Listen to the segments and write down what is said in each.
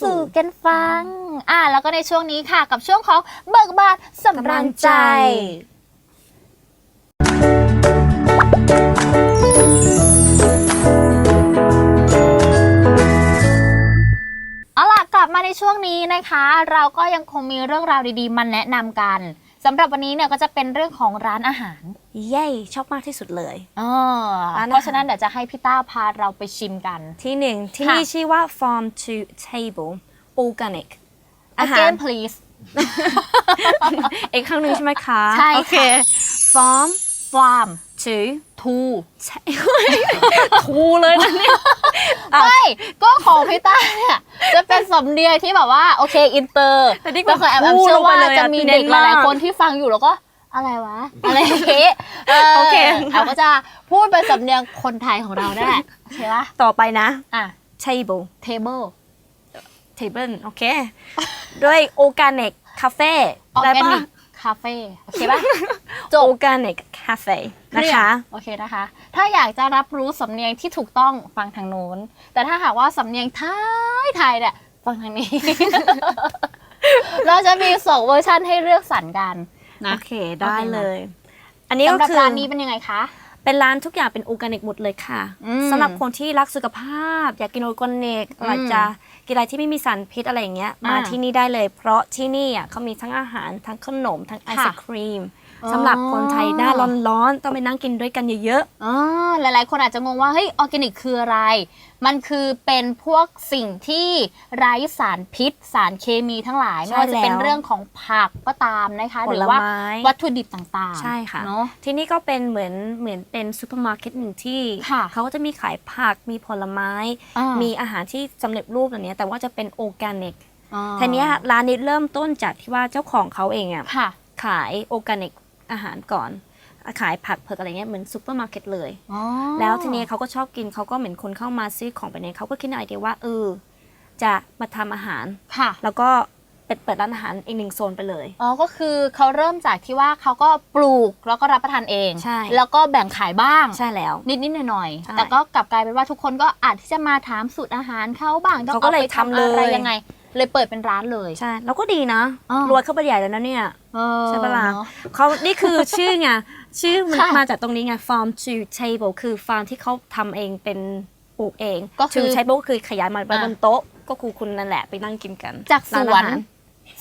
สู่กันฟัง อ่า แล้วก็ในช่วงนี้ค่ะกับช่วงของเบิกบานสำราญใจ เอาล่ะกลับมาในช่วงนี้นะคะ เราก็ยังคงมีเรื่องราวดีๆ มาแนะนำกันสำหรับวันนี้เนี่ยก็จะเป็นเรื่องของร้านอาหาร เย้ชอบมากที่สุดเลย อ๋อร้านอาหารเพราะฉะนั้นเดี๋ยวจะให้พี่ต้าพาเราไปชิมกัน ที่หนึ่งที่ค่ะนี่ชื่อว่า farm to table organic อาหาร again please อีกครั้งหนึ่งใช่ไหมคะ ใช่ค่ะโอเค farm farm to to ใช่ทูเลยนะเนี่ยอะไม่ก็ของพี่ต้าเนี่ยจะเป็นสำเนียงที่แบบว่า โอเค อินเตอร์แต่นี่แต่คือแอบแอบพูดเชื่อว่าลงไปเลยอะจะมีเน้เด็กนหมากลายๆคนที่ฟังอยู่แล้วก็ อะไรวะ อะไรอย่างงี้โอเคแอบก็จะพูดเป็นสำเนียงคนไทยของเรานั่นแหละโอเคปะต่อไปนะ อะ table table table โอเค ด้วย organic cafe ได้ปะ organic cafe โอเคปะ จบ organic cafe นะคะ โอเคนะคะ ถ้าอยากจะรับรู้สำเนียงที่ถูกต้องฟังทางโน้น แต่ถ้าหากว่าสำเนียงไทยไทยเนี่ยฟังทางนี้ เราจะมีสองเวอร์ชันให้เลือกสรรกัน นะโอเคได้โอเคนะเลย อันนี้ก็สำหรับคือร้านนี้เป็นยังไงคะ เป็นร้านทุกอย่างเป็นออร์แกนิกหมดเลยค่ะอืมสำหรับคนที่รักสุขภาพ อยากกินออร์แกนิกอืมอยากจะกินอะไรที่ไม่มีสารพิษอะไรอย่างเงี้ยอ่ามมาที่นี่ได้เลย เพราะที่นี่อะเขามีทั้งอาหารทั้งขนมทั้งไอศค่ะ ครีมอ๋อ สำหรับคนไทยหน้าร้อนๆต้องไปนั่งกินด้วยกันเยอะอ๋อหลายๆ คนอาจจะงงว่าเฮ้ยออร์แกนิกคืออะไร มันคือเป็นพวกสิ่งที่ไร้สารพิษ สารเคมีทั้งหลายใช่ไม่ว่าจะเป็นแล้วเรื่องของผักก็ตามนะคะ ผหรืลอว่าไม้วัตถุดิบต่างๆใช่ค่ะ เนาะๆที่นี่ก็เป็นเหมือนเหมือนเป็นซูเปอร์มาร์เก็ตหนึ่งที่ ค่ะ เขาก็จะมีขายผักมีผลไม้ อ่ามีมีอาหารที่สำเร็จรูปแบบเนี้ยแต่ว่าจะเป็นออร์แกนิกอ๋อทีเนี้ยร้านนี้เริ่มต้นจากที่ว่าเจ้าของเขาเองอะค่ะ ขายออร์แกนิก อาหารก่อน ขายผักเผือกอะไรเงี้ยเหมือนซูเปอร์มาร์เก็ตเลยอ๋อแล้วทีนี้เขาก็ชอบกินเขาก็เหมือนคนเข้ามาซื้อของไปเนี่ยเขาก็คิดในไอเดียว่าเออจะมาทำอาหารค่ะ แล้วก็เปิดเปิดร้านอาหารอีกหนึ่งโซนไปเลย อ๋อ ก็คือเขาเริ่มจากที่ว่าเขาก็ปลูกแล้วก็รับประทานเอง ใช่ แล้วก็แบ่งขายบ้าง ใช่แล้ว นิดนิดๆหน่อยหน่อยๆใช่แต่ก็กลับกลายเป็นว่าทุกคนก็อาจที่จะมาถามสูตรอาหารเขาบ้างต้องเขาก็เลยอไปทำเลยอะไรยังไง เลยเปิดเป็นร้านเลย ใช่ แล้วก็ดีนะอ๋อรวยเข้าไปใหญ่แล้วนะเนี่ย เออใช่ปะล่ะเนอ เขานี่คือชื่อไง ชื่อมันค่ะมาจากตรงนี้ไง farm to table คือฟาร์มที่เขาทำเองเป็นปลูกเอง ก็คือ to table ก็คือขยายมาไว้อะบนโต๊ะ ก็คือคุณนั่นแหละไปนั่งกินกันจากสร้าวนอาหาร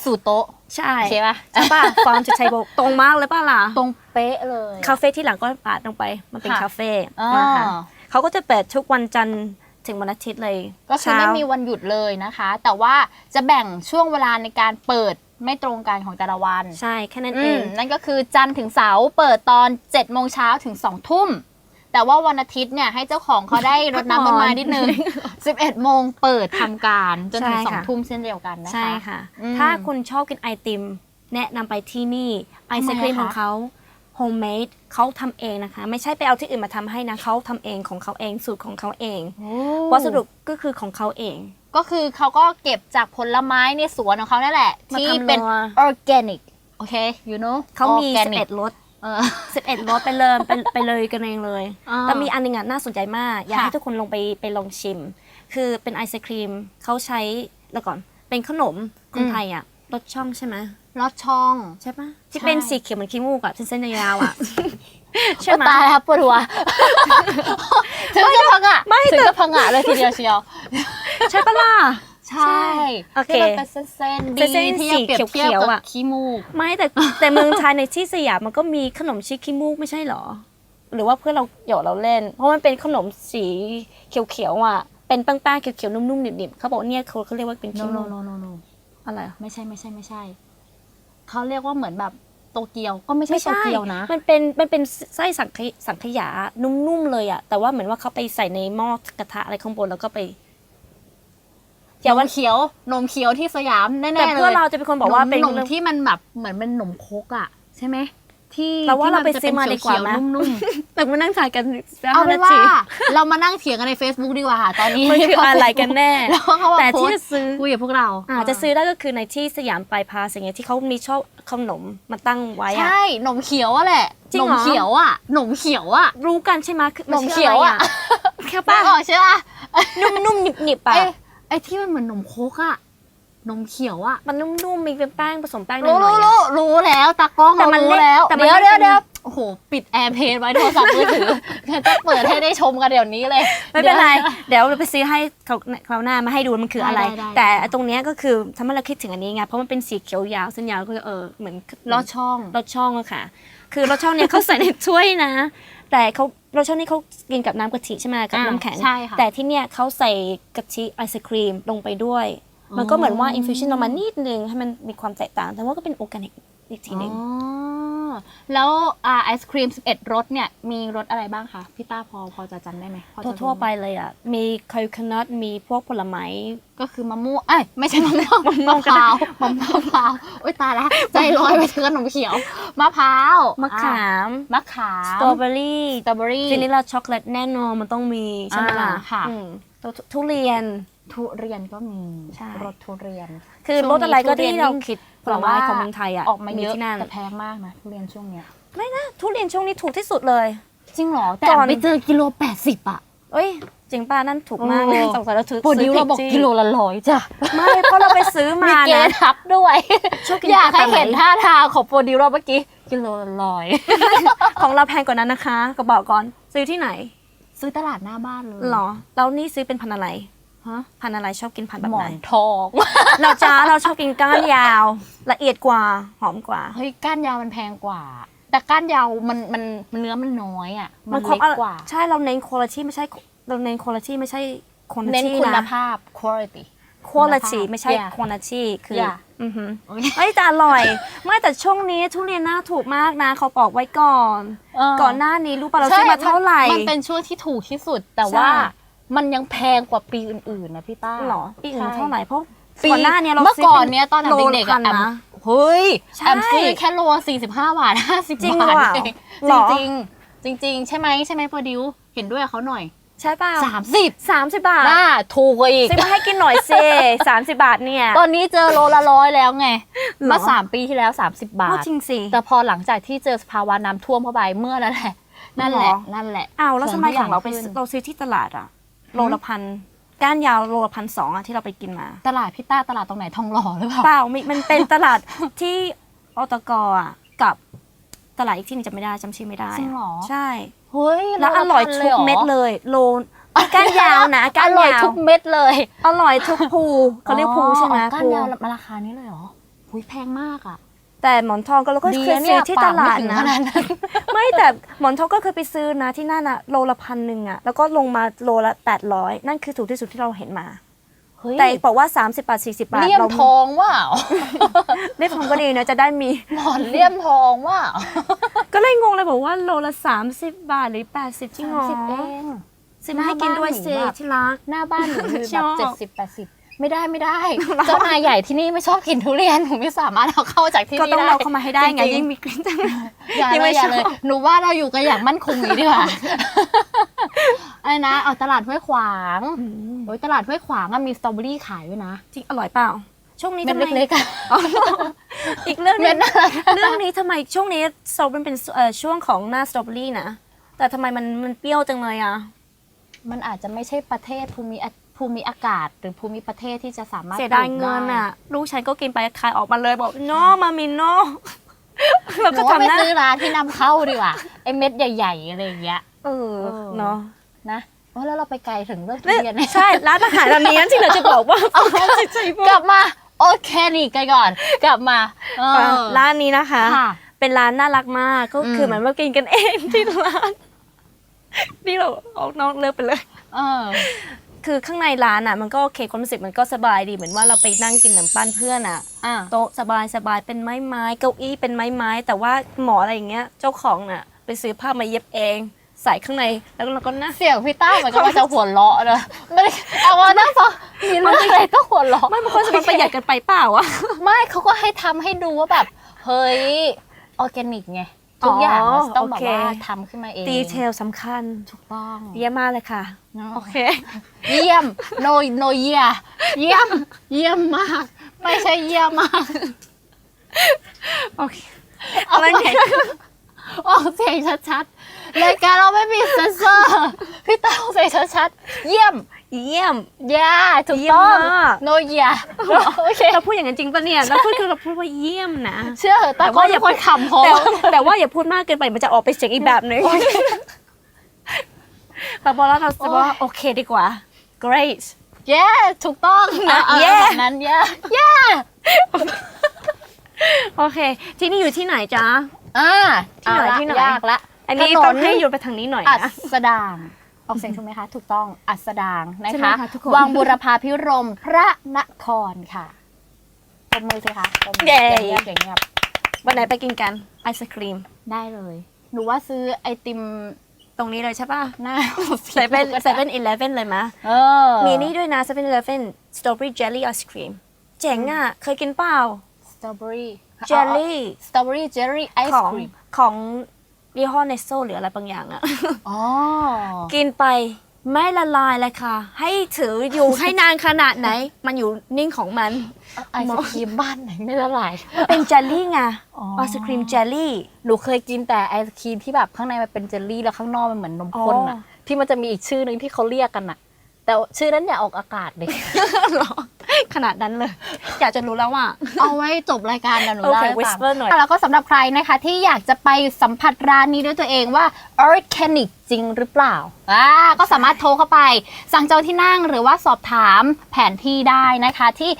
สู่โต๊ะใช่โอเคปะใช่ป่ะ farm to table ตรงมากเลยป่ะล่ะ ตรงเป๊ะเลย คาเฟ่ที่หลังก็ปาดลงไป มันเป็นค่ะ คาเฟ่อ๋อ นะคะเขาก็จะเปิดทุกวันจันทร์ ถึงวันอาทิตย์เลยก็คือไม่เช้ามีวันหยุดเลยนะคะ แต่ว่าจะแบ่งช่วงเวลาในการเปิดไม่ตรงกันของแต่ละวันใช่แค่นั้นอืเอมงนั่นก็คือจันทร์ถึงเสาร์เปิดตอน7จ็ดโมงเช้าถึง2องทุ่มแต่ว่าวันอาทิตย์เนี่ยให้เจ้าของเขาได้รดน้ำต้นไม้นิดนึง 11 โมงเปิดทำการจนถึงใช่สองค่ะทุ่มเช่นเดียวกันนะคะ ใช่ค่ะอืมถ้าคุณชอบกินไอติม แนะนำไปที่นี่ไอศครีมทำไมอะคะของเขา โฮมเมดเขาทำเองนะคะ ไม่ใช่ไปเอาที่อื่นมาทำให้นะเขาทำเองของเขาเองสูตรของเขาเอง วัสดุก็คือของเขาเอง ก็คือเขาก็เก็บจากผลไม้ในสวนของเขานั่นแหละมาที่ทำเป็นนัว organic โอเค you know เขามี organic 11รสเออ11รสไปเลยไปไปเลยกันเองเลยอ่าแต่มีอันหนึงอะน่าสนใจมาก อยากค่ะให้ทุกคนลงไปไปลองชิม คือเป็นไอศครีมเขาใช้แล้วก่อนเป็นขนมคนไทยอะ รสช่องใช่ไหมลอดช่อง ใช่ปะที่ใช่เป็นสีเขียวเหมือนขี้มูกอะเส้นๆยาวๆอะใช่โอ้ไหมตายแล้วปวดหัว ถึงจะพังอะไม่ถึงแต่ จะพังอะเลยทีเดียวเชียว ใช่ปะล่ะ ใช่โอเคที่มันเป็นเส้นๆดีเส้นๆที่สียังเปรียบเทียบเขียวกับๆอะขี้มูก ไม่แต่แต่เมืองไทยในที่สยามมันก็มีขนมชีสขี้มูกไม่ใช่เหรอ หรือว่าเพื่อนเราหยอกเราเล่น เพราะมันเป็นขนมสีเขียวๆอะเป็นแป้งๆเขียวๆนุ่มๆหนิบๆเขาบอกเนี่ยเขาเขาเรียกว่าเป็น no ขี้ no มูก no no no อะไรอะไม่ใช่ไม่ใช่ไม่ใช่ เขาเรียกว่าเหมือนแบบโตเกียวก็ไม่ใช่ไม่โตใช่เกียวนะ มันเป็นมันเป็นไส้สังขยสังขยานุ่มๆเลยอะแต่ว่าเหมือนว่าเขาไปใส่ในหม้อกระทะอะไรข้างบนแล้วก็ไปเดี๋ยววันเขียวนมเขียวที่สยามแน่ๆเลยแต่เพื่อนเราจะเป็นคนบอกว่าเป็นนมที่มันแบบเหมือนเป็นนมโคกอะใช่ไหม ที่เราว่าที่เราไปจะซื้อมาดีกว่าไหมเขียวๆนุ่มแต่มานั่งถ่ายกันๆเอาเป็นว่า เรามานั่งเถียงกันใน Facebook ดีกว่าค่ะ ตอนนี้มันคืออะไรกันแน่แล้วเขาบอกแต่ที่โพสจะต์ซื้อคุยกับพวกเราอ่าจะซื้อได้ก็คือในที่สยามปลายพาสอย่างเงี้ยที่เขามีชอบขนมมาตั้งไว้ใชอะ่นมเขียวอะแหละจริงนเหรมอเขียวอะนมเขียวอะรู้กันใช่ไหมคือมันนมชื่เขียวอะไรแค่ป้าป้าออกใช่ปะนุ่มๆหนิบๆอะเอ้ยไอ้ที่มันเหมือนนมโคกอะ นมเขียวอะมันนุ่มๆ มีเป็นแป้งผสมแป้งหรู้น่อยรู้ๆอะ รู้รู้แล้วตากล้องแต่มันรู้เล็กแล้วแต่มันเดี๋ยวเล็เดี๋ยวกเป็น เดี๋ยวโอ้โห ปิดแอร์เพลย์ไว้โทรศัพท์มือถืองั้นต้องเปิดให้ได้ชมกันเดี๋ยวนี้เลย ไม่เป็นไรดี๋ยวเดี๋ยวเราไปซื้อให้เขาคราวหน้ามาให้ดูมันคืออะไร ได้ได้ได้ แต่ไอ้ตรงเนี้ยก็คือทำให้เราคิดถึงอันนี้ไง เพราะมันเป็นสีเขียวยาวเส้นยาวก็เออเหมือนลอดช่อง รสช่องอะค่ะ คือรสช่องเนี่ยเขาใส่ในถ้วยนะ แต่เขารสช่องนี่เขากินกับน้ำกะทิใช่ไหมกับอ่าน้ำแข็ง ใช่ค่ะ แต่ที่เนี่ยเขาใส่กะทิไอศครีมลงไปด้วย มันก็เหมือนว่าอินฟิวชั่นลงมานิดนึงให้มันมีความแตกต่าง แต่ว่าก็เป็นออร์แกนิกอีกทีหนึงอ๋อแล้วอ่าไอศครีม 11 รสเนี่ย มีรสอะไรบ้างคะพี่ต้าพอพอจะจำได้ไหมพอจะรู้ทั่วๆไปเลยอะ มีคายูคนัทมีพวกผลไม้ก็คือมะม่วงเอ้ยไม่ใช่มะม่วงมะพร้าวมะพร้าวโอ๊ยตายแล้วใจลอยไปถึงขนมเขียวมะพร้าวมะขามอ่มะขามสตรอเบอรี่สตรอเบอรี่ฟินิลลาช็อกโกแลตแน่นอนมันต้องมีใช่ไหมล่ะอ่าค่ะอืมตัวทุเรียน ทุเรียนก็มีใช่ รสทุเรียนคือช่วงรสอะไรก็นี้ที่ทุเรียนเรายิ่งคิดผลไม้ของเมืองไทยอะออกมาเยอะที่นั่นแต่แพงมากนะทุเรียนช่วงเนี้ยไม่นะทุเรียนช่วงนี้ถูกที่สุดเลย จริงเหรอ แต่ก่อน ไปเจอกิโล80อะ เอ้ยจริงป้านั่นถูกมากโอ้นะสงสัยเราถือโปรดิวซื้เราบอกผิดกิโลละร้อยจ้ะไม่เพราะเราไปซื้อมามีเกนะ ทับด้วย ชอบกินอยากให้แบบไหนเห็นท่าทางของโปรดิวเราเมื่อกี้ กิโลละร้อย ของเราแพงกว่านั้นนะคะก็บอกก่อนซื้อที่ไหนซื้อตลาดหน้าบ้านเลยหรอแล้วนี่ซื้อเป็นพันธุ์อะไร ฮะพันธุ์อะไรชอบกินพันธุ์แบบหมไหอน นทองเราจ้าเราชอบกินก้านยาว ละเอียดกว่าหอมกว่า เฮ้ยก้านยาวมันแพงกว่า แต่ก้านยาวมันมันมันเนื้อมันน้อยอะมันควาเล็มกกว่า ใช่เราเน้นคุณภาพไม่ใช่เราเน้นคุณภาพไม่ใช่คุณภาพเน้นคุณนะภาพ quality คุณภาพไม่ใช่ Yeah คุณภาพคือ Yeah อือหือโอเคเอ้ยแต่อร่อย ไม่แต่ช่วงนี้ทุเรียนน่าถูกมากนะเขาบอกไว้ก่อนก่อนหน้านี้รู้ป่ะเราซื้อมาเท่าไหร่มันเป็นช่วงที่ถูกที่สุดแต่ว่าใช่ มันยังแพงกว่าปีอื่นๆนะพี่ต้า หรอปีอื่นใช่เท่าไหร่เพราะปีก่อนหน้าเนี้ยเราเมื่อซื้ก่อนเนี้ยตอนนั้นเด็กๆโลละพัอะนแอมนะเฮ้ยใช่แอมซื้อแค่โลสี่สิบห้าบาทห้าสิบจริงบาทเหรอเองหรอ จริงๆจริง ๆ ใช่ไหมใช่ไหมโปรดิวเห็นด้วยกับเขาหน่อยใช่ป่ะสามสิบสามสิบบาทน่าถูกกว่าอีก ซื้อมาให้กินหน่อยสิสามสิบบาทเนี่ย ตอนนี้เจอโลละร้อยแล้วไงหรอเมื่อสามปีที่แล้ว 30 บาพูดท จริงสิ แต่พอหลังจากที่เจอสภาวะน้ำท่วมเข้าไปเมื่อนั้นแหละ นั่นแหละ หรอ นั่นแหละ อ้าวแล้วทำไมทุกของเราไปขึ้นเราซื้อที่ตลาดอะ โลละพันก้านยาวโลละพันสองอะที่เราไปกินมา ตลาดพี่ต้าตลาดตรงไหนทองหล่อหรือเปล่า เปล่ามิมันเป็นตลาดที่อตกอะกับตลาดอีกที่หนึงจำไม่ได้จำชื่อไม่ได้จริงเหรอ ใช่ เฮ้ยแล้วอร่อยทุกเม็ดเลย โลก้านยาวนะอก้านร่อยยาวทุกเม็ดเลยอร่อยทุกภูเขาเรียกภูใช่ไหมอ๋อก้านภู ยาวมาราคานี้เลยเหรอหุยแพงมากอะ แต่หมอนทองก็เราก็ดีเคยนะซื้เนี่อยที่ปตกไม่ลาดถึงนะขนาดนั้นไม่แต่หมอนทองก็เคยไปซื้อนะที่นั่นอะโลละพันหนึ่งอะแล้วก็ลงมาโลละแปดร้อยนั่นคือถูกที่สุดที่เราเห็นมาเฮ้ยแต่บอกว่า 30 บาท 40 บาทเลี่ยมเราทองว่าเลี่ยมทองก็ดีนะจะได้มีหมอนเลี่ยมทองว่าก็เลยงงเลยบอกว่าโลละ 30 บาทหรือ 80จริงเหรอสิบเองซื้อมาให้กินด้วยสิหน้าบ้านหนูแบบที่รักหน้าบ้านหนูมีชแบอบบเจ็ดสิบแปดสิบ ไม่ได้ไม่ได้เจ้านายใหญ่ที่นี่ไม่ชอบกินทุเรียนหนูไม่สามารถเอาเข้าจากที่ก็นี่ต้องได้เราเข้ามาให้ได้ไงจริๆยิ่งมีกลิ่นจังอย่ายังเลไม่ยอย่าเลยชอบหนูว่าเราอยู่กันอย่างมั่นคงนี้ดีกว่าอะไรนะเอาตลาดห้วยขวางโอ้ยตลาดห้วยขวางอะมีสตรอเบอรี่ขายด้วยนะจริงอร่อยเปล่าช่วงนี้เม็ดทำไมเล็กๆอะอ๋ออีกเรื่องหเม็นึดงน่ารักเรื่องนี้ทำไมช่วงนี้สตรอเบอรี่เป็นเอ่อช่วงของหน้าสตรอเบอรี่นะแต่ทำไมมันมันเปรี้ยวจังเลยอะมันอาจจะไม่ใช่ประเทศภูมิอ ภูมิอากาศหรือภูมิประเทศที่จะสามารถเสียดายปลูกเงินได้อะลูกฉันก็กินไปคายออกมาเลยบอกโนมามิโนเราหก็นูว่าทำไปหน้าซื้อร้านที่นำเข้าดีกว่าไอ้เม็ดใหญ่ๆอะไรอย่างเงี้ยเออเออเนาะนะโอ้แล้วเราไปไกลถึงเรื่องทุเนี่ยเรียนเนี่ย ใช่ร้านอาหารร้านนี้ที่เราจะบอกว่าเอา จิตใจพวกลับมาโอเคนี่กันก่อน กลับมาเออร้านนี้นะคะ ค่ะ เป็นร้านน่ารักมากก็คือมเหมือนว่ากินกันเองที่ร้านนี่เราออกนอกเลิกไปเลย เออ คือข้างในร้านอะมันก็โอเคความรู้สึกมันก็สบายดีเหมือนว่าเราไปนั่งกินขนมปั้นเพื่อนอะอะโต๊ะสบายสบายเป็นไม้ไม้เก้าอี้เป็นไม้ไม้แต่ว่าหมออะไรอย่างเงี้ยเจ้าของน่ะไปซื้อผ้ามาเย็บเอง ใส่ข้างในแล้วเราก็นั่ง เสียงพี่ต้าเหมือนกับว่าจะหัวเราะนะไม่ได้เอาว่านั่งฟังมีเรื่องอะไรต้องหัวเราะไม่บางคนจะมันประหยัดกันไปเปล่าวะไม่เขาก็ให้ทำให้ดูว่าแบบ เฮ้ยออร์แกนิกไง ทุกอย่างมันต้องแบบว่าโอเคทำขึ้นมาเองดีเทลสำคัญ ถูกต้องเยี่ยมมากเลยค่ะ เนอะโอเค เยี่ยมโนโนเยียเยี่ยม เยี่ยมมาก ไม่ใช่เยี่ยมมาก โอเคเอาไงออกเสียงชัดๆรายการเราไม่มีเซนเซอร์ พี่ต้าออกเสียงชัดๆ เยี่ยม เยี่ยม yeah ถูกเยี่ยมต้องมาก no yeah โอเค เราพูดอย่างนั้นจริงปะเนี่ยเราพูดคือเราพูดว่าเยี่ยมนะ เชื่อเหอะแต่แต่ว่าว่าออย่าย่า คนขำพอแต่แต่ว่าอย่าพูดมากเกินไปมันจะออกไปเสียงอีกแบบหนึงแต่พอแล้วเราจะว่าโอเคดีกว่า great yeah ถูกต้องนะเอา Yeah แบบนั้น yeah yeah โอเค ที่นี่อยู่ที่ไหนจ๊ะ อ่าที่ไหนเอาละที่ไหน ยากละอันนี้ถต้องให้อยู่ไปทางนี้หน่อยอันะ สดาง ออกเสียงถูกไหมคะ ถูกต้องอัสดางนะใช่ไหมคะคะทุกคน วังบุรพาพิรมพระนครค่ะปรบมือสิคะปรบมือเย้เงียบๆเงียบวันไหนไปกินกันไอศครีมๆได้เลย หนูว่าซื้อไอติมตรงนี้เลยใช่ป่ะหน้าเซเว่นเซเว่นอีเลฟเว่นเลยมะ เออมีนี่ด้วยนะเซเว่นอีเลฟเว่นสตรอเบอรี่เจลลี่ไอศครีมเจ๋งอะ เคยกินเปล่าสตรอเบอรี่เจลลี่ สตรอเบอรี่เจลลี่ไอศของครีมของ ยี่ห้อเนสโซหรืออะไรบางอย่างอะอ๋อ กินไปไม่ละลายเลยค่ะ ให้ถืออยู่ ให้นานขนาดไหน มันอยู่นิ่งของมัน ไอศครีมบ้านไหนไม่ละลายเป็นเจลลี่ไงอ๋อ ไอศครีมเจลลี่ หนูเคยกินแต่ไอศครีมที่แบบข้างในมันเป็นเจลลี่แล้วข้างนอกมันเหมือนนมข้นอ๋อะอที่มันจะมีอีกชื่อหนึ่งที่เขาเรียกกันอะ แต่ชื่อนั้นอย่าออกอากาศเด็หรอ ขนาดนั้นเลย อยากจะรู้แล้วว่า เอาไว้จบรายการนะหนูโอเคเล่าให้ฟัง whisper หน่อย แล้วก็สำหรับใครนะคะที่อยากจะไปสัมผัสร้านนี้ด้วยตัวเองว่า organic จริงหรือเปล่าอ่าก็สามารถโทรเข้าไป สั่งจองที่นั่งหรือว่าสอบถามแผนที่ได้นะคะที่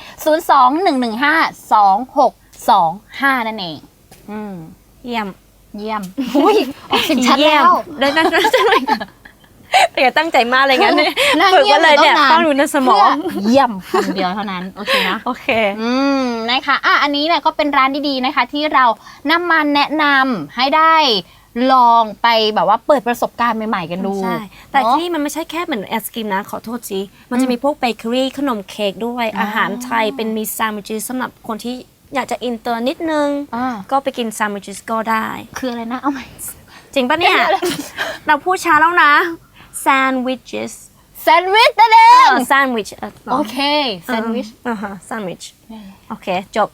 021152625 นั่นเอง อืม เยี่ยมเยี่ยมอุ้ยออกเสียงชัดเยี่แล้ยมว ได้นั่นนั่นจะ เลยแต่อย่าตั้งใจมากเลยงั้นเนี่ยนั่งฝึกเงียบไว้เลยเนี่ยอยู่ต้องอยู่ในสมอง เพื่เยี่ยมคำเดียวเท่านั้น โอเคนะ โอเค อืมนะคะอะอันนี้เนี่ยก็เป็นร้านดีๆนะคะ ที่เรานำมาแนะนำให้ได้ลองไปแบบว่าเปิดประสบการณ์ใหม่ ๆ กันดูใช่ แต่เนอะ ที่นี่มันไม่ใช่แค่เหมือนไอศกรีมนะ ขอโทษสิมันจะมีพวกเบเกอรี่ขนมเค้กด้วยอ่าอาหารไทยเป็นมีแซนด์วิชสำหรับคนที่อยากจะอินเตอร์นิดนึง อ่า ก็ไปกินแซนด์วิชก็ได้ คืออะไรนะ เอาใหม่ จริงปะเนี่ย เราพูดช้าแล้วนะ sandwiches แซนด์วิชนั่นเอเอง อ sandwich เออโอเค แซนด์วิช อ่าฮะ sandwich โอเค จบ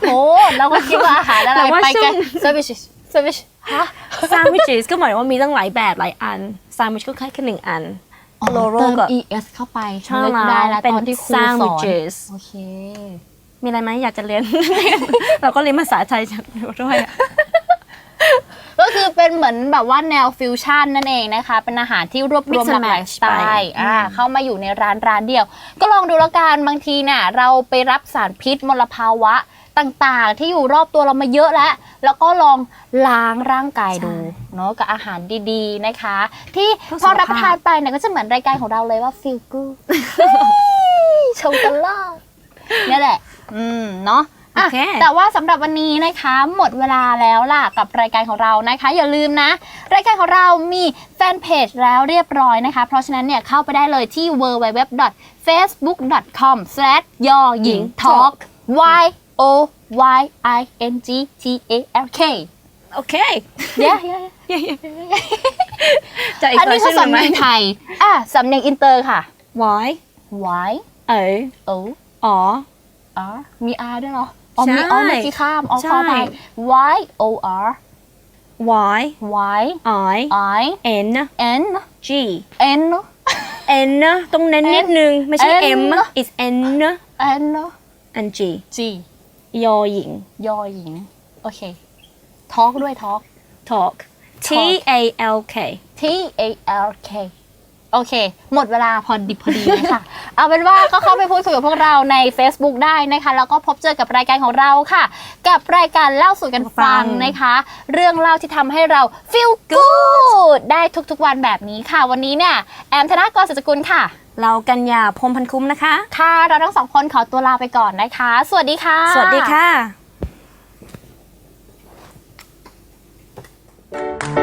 โอ้เราก็คิดว่าอาหารอะไรแต่ว่าไปช่วกันงแซนด์วิชแซนด์วิชฮะ sandwiches ก็หมายว่ามีตั้งหลายแบบหลายอัน sandwich ก็แค่แค่หนึ่งอัน โลโร่เติม กับ es เข้าไปใช่นึกแล้วได้แล้วเป็นตอนที่ครูสอน sandwiches โอเค มีอะไรไหมอยากจะเรียน เราก็เรียนภาษาไทยจากเดียวด้วยอะ ก็คือเป็นเหมือนแบบว่าแนวฟิวชั่นนั่นเองนะคะ เป็นอาหารที่รวบรวม Mix ห and ลากหลาย match สไตล์ไปอ่าเข้ามาอยู่ในร้านร้านเดียว ก็ลองดูแล้วกันบางทีเนี่ยเราไปรับสารพิษมลภาวะต่างๆ ที่อยู่รอบตัวเรามาเยอะแล้ว แล้วก็ลองล้างร่างกายดูเนาะกับอาหารดีๆนะคะ ที่เพื่อพอสุขภาพรับประทานไปเนี่ยก็จะเหมือนรายการของเราเลยว่า feel good ชมกันล่าเนี่ยแหละ อืม เนาะ อะโอเคแต่ว่าสำหรับวันนี้นะคะ หมดเวลาแล้วล่ะกับรายการของเรานะคะ อย่าลืมนะ รายการของเรามีแฟนเพจแล้วเรียบร้อยนะคะ เพราะฉะนั้นเนี่ยเข้าไปได้เลยที่ www.facebook.com/ ยอหญิง talk y o y i n g t a l k โอเคเย้เย้จะอีกอันเวอนี้ร์คืชัอนหนึ่งไหมสำเนียงไทย อะสำเนียงอินเตอร์ค่ะ why y เออ o อ๋อ r มี r ด้วยเหรอ อ๋อมีใช่อ๋อเมื่อกี้ข้ามอ๋อใช่ ขอไป y o r why y i i n n g n n ต้องเน้นนิดนึง ไม่ใช่ N m is n n and g g ยอหญิง ยอหญิง โอเค talk ด้วย talk talk t a l k T A L K โอเค หมดเวลาพอดิบพอดีเลยค่ะ เอาเป็นว่าก็เข้าไปพูดคุยกับพวกเราใน Facebook ได้นะคะ แล้วก็พบเจอกับรายการของเราค่ะ กับรายการเล่าสู่กันฟังนะคะ เรื่องเล่าที่ทำให้เรา feel good ได้ทุกๆวันแบบนี้ค่ะ วันนี้เนี่ยแอมธนากรสัจกุลค่ะ เรากันยาพรมพันคุ้มนะคะ ค่ะ เราทั้งสองคนขอตัวลาไปก่อนนะคะ สวัสดีค่ะ สวัสดีค่ะ